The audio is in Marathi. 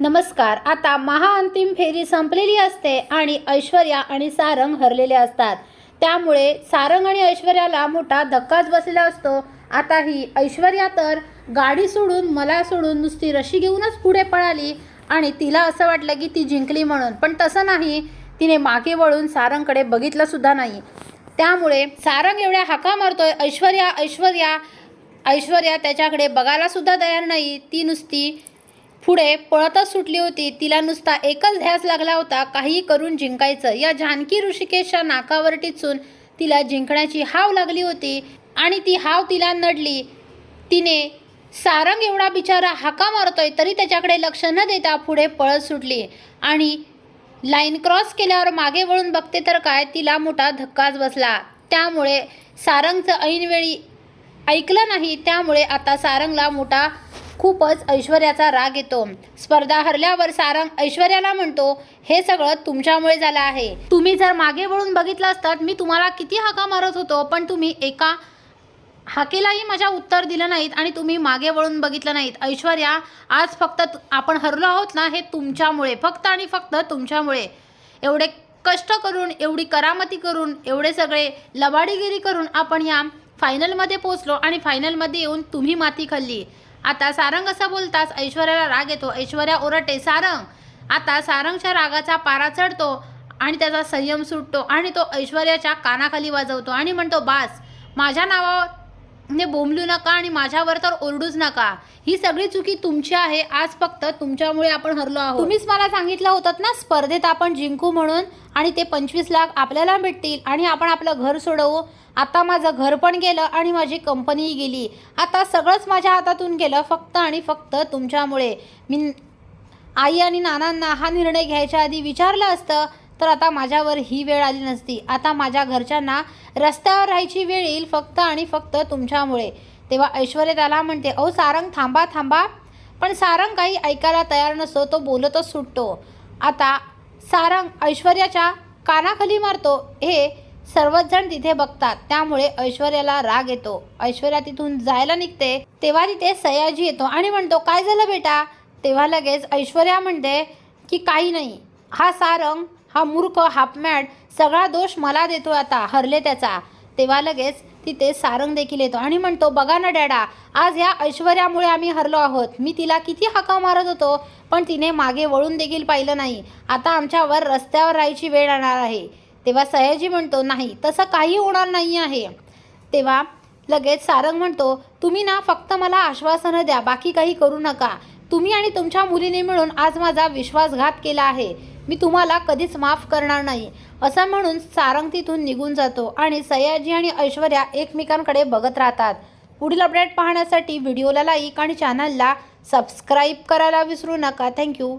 नमस्कार आता महाअंतिम फेरी संपलेली असते आणि ऐश्वर्या आणि सारंग हरलेले असतात. त्यामुळे सारंग आणि ऐश्वर्याला मोठा धक्काच बसलेला असतो. आता ही ऐश्वर्या तर गाडी सोडून मला सोडून नुसती रशी घेऊनच पुढे पळाली आणि तिला असं वाटलं की ती जिंकली म्हणून. पण तसं नाही. तिने मागे वळून सारंगकडे बघितलंसुद्धा नाही. त्यामुळे सारंग एवढ्या हाका मारतोय ऐश्वर्या ऐश्वर्या ऐश्वर्या त्याच्याकडे बघायलासुद्धा तयार नाही. ती नुसती पुढे पळतच सुटली होती तिला नुसता एकच ध्यास लागला होता काही करून जिंकायचं. या जानकी ऋषिकेशच्या नाकावर टिचून तिला जिंकण्याची हाव लागली होती आणि ती हाव तिला नडली. तिने सारंग एवढा बिचारा हाका मारतोय तरी त्याच्याकडे लक्ष न देता पुढे पळत सुटली. आणि लाईन क्रॉस केल्यावर मागे वळून बघते तर काय तिला मोठा धक्काच बसला. त्यामुळे सारंगचं ऐनवेळी ऐकलं नाही त्यामुळे आता सारंगला मोठा खूपच ऐश्वर्याचा राग येतो. स्पर्धा हरल्यावर सारंग ऐश्वर्याला म्हणतो हे सगळं तुमच्यामुळे झालं आहे. तुम्ही जर मागे वळून बघितलं असतात मी तुम्हाला किती हाका मारत होतो पण तुम्ही एका हाकेलाही माझ्या उत्तर दिलं नाहीत आणि तुम्ही मागे वळून बघितलं नाहीत. ऐश्वर्या आज फक्त आपण हरलो आहोत ना हे तुमच्यामुळे फक्त आणि फक्त तुमच्यामुळे. एवढे कष्ट करून एवढी करामती करून एवढे सगळे लबाडीगिरी करून आपण या फायनलमध्ये पोचलो आणि फायनलमध्ये येऊन तुम्ही माती खाल्ली. आता सारंग असं बोलताच ऐश्वर्याला राग येतो. ऐश्वर्या ओरडते सारंग आता सारंगच्या रागाचा पारा चढतो आणि त्याचा संयम सुटतो आणि तो ऐश्वर्याच्या कानाखाली वाजवतो आणि म्हणतो बास माझ्या नावावर ने बोंबलू नका आणि माझ्यावर तर ओरडूच नका. ही सगळी चुकी तुमची आहे. आज फक्त तुमच्यामुळे आपण हरलो आहोत. तुम्हीच मला सांगितलं होतं ना स्पर्धेत आपण जिंकू म्हणून आणि ते पंचवीस लाख आपल्याला भेटतील आणि आपण आपलं घर सोडवू. आता माझं घर पण गेलं आणि माझी कंपनीही गेली. आता सगळंच माझ्या हातातून गेलं फक्त आणि फक्त तुमच्यामुळे. मी आई आणि नानांना हा निर्णय घ्यायच्या आधी विचारलं असतं तर आता माझ्यावर ही वेळ आली नसती. आता माझ्या घरच्यांना रस्त्यावर राहायची वेळ येईल फक्त आणि फक्त तुमच्यामुळे. तेव्हा ऐश्वर्या त्याला म्हणते अहो सारंग थांबा थांबा. पण सारंग काही ऐकायला तयार नसतो तो बोलतच सुटतो. आता सारंग ऐश्वर्याच्या कानाखाली मारतो. हे सर्वजण तिथे बघतात. त्यामुळे ऐश्वर्याला राग येतो. ऐश्वर्या तिथून जायला निघते. तेव्हा तिथे सयाजी येतो आणि म्हणतो काय झालं बेटा? तेव्हा लगेच ऐश्वर्या म्हणते की काही नाही. हा सारंग हा मूर्ख हापमॅड सगळा दोष मला देतो आता हरले त्याचा. तेव्हा लगेच तिथे सारंग देखील येतो आणि म्हणतो बघा ना डॅडा आज ह्या ऐश्वर्यामुळे आम्ही हरलो आहोत. मी तिला किती हाका मारत होतो पण तिने मागे वळून देखील पाहिलं नाही. आता आमच्यावर रस्त्यावर राहायची वेळ येणार आहे. तेव्हा सयाजी म्हणतो नाही तसं काही होणार नाही आहे तेव्हा लगेच सारंग म्हणतो तुम्ही ना फक्त मला आश्वासनं द्या बाकी काही करू नका. तुम्ही आणि तुमच्या मुलीने मिळून आज माझा विश्वासघात केला आहे. मी तुम्हाला कधीच माफ करणार नाही. असं म्हणून सारंग तिथून निघून जातो आणि सयाजी आणि ऐश्वर्या एकमेकांकडे बघत राहतात. पुढील अपडेट पाहण्यासाठी व्हिडिओला लाईक आणि चॅनलला सबस्क्राईब करायला विसरू नका. थँक्यू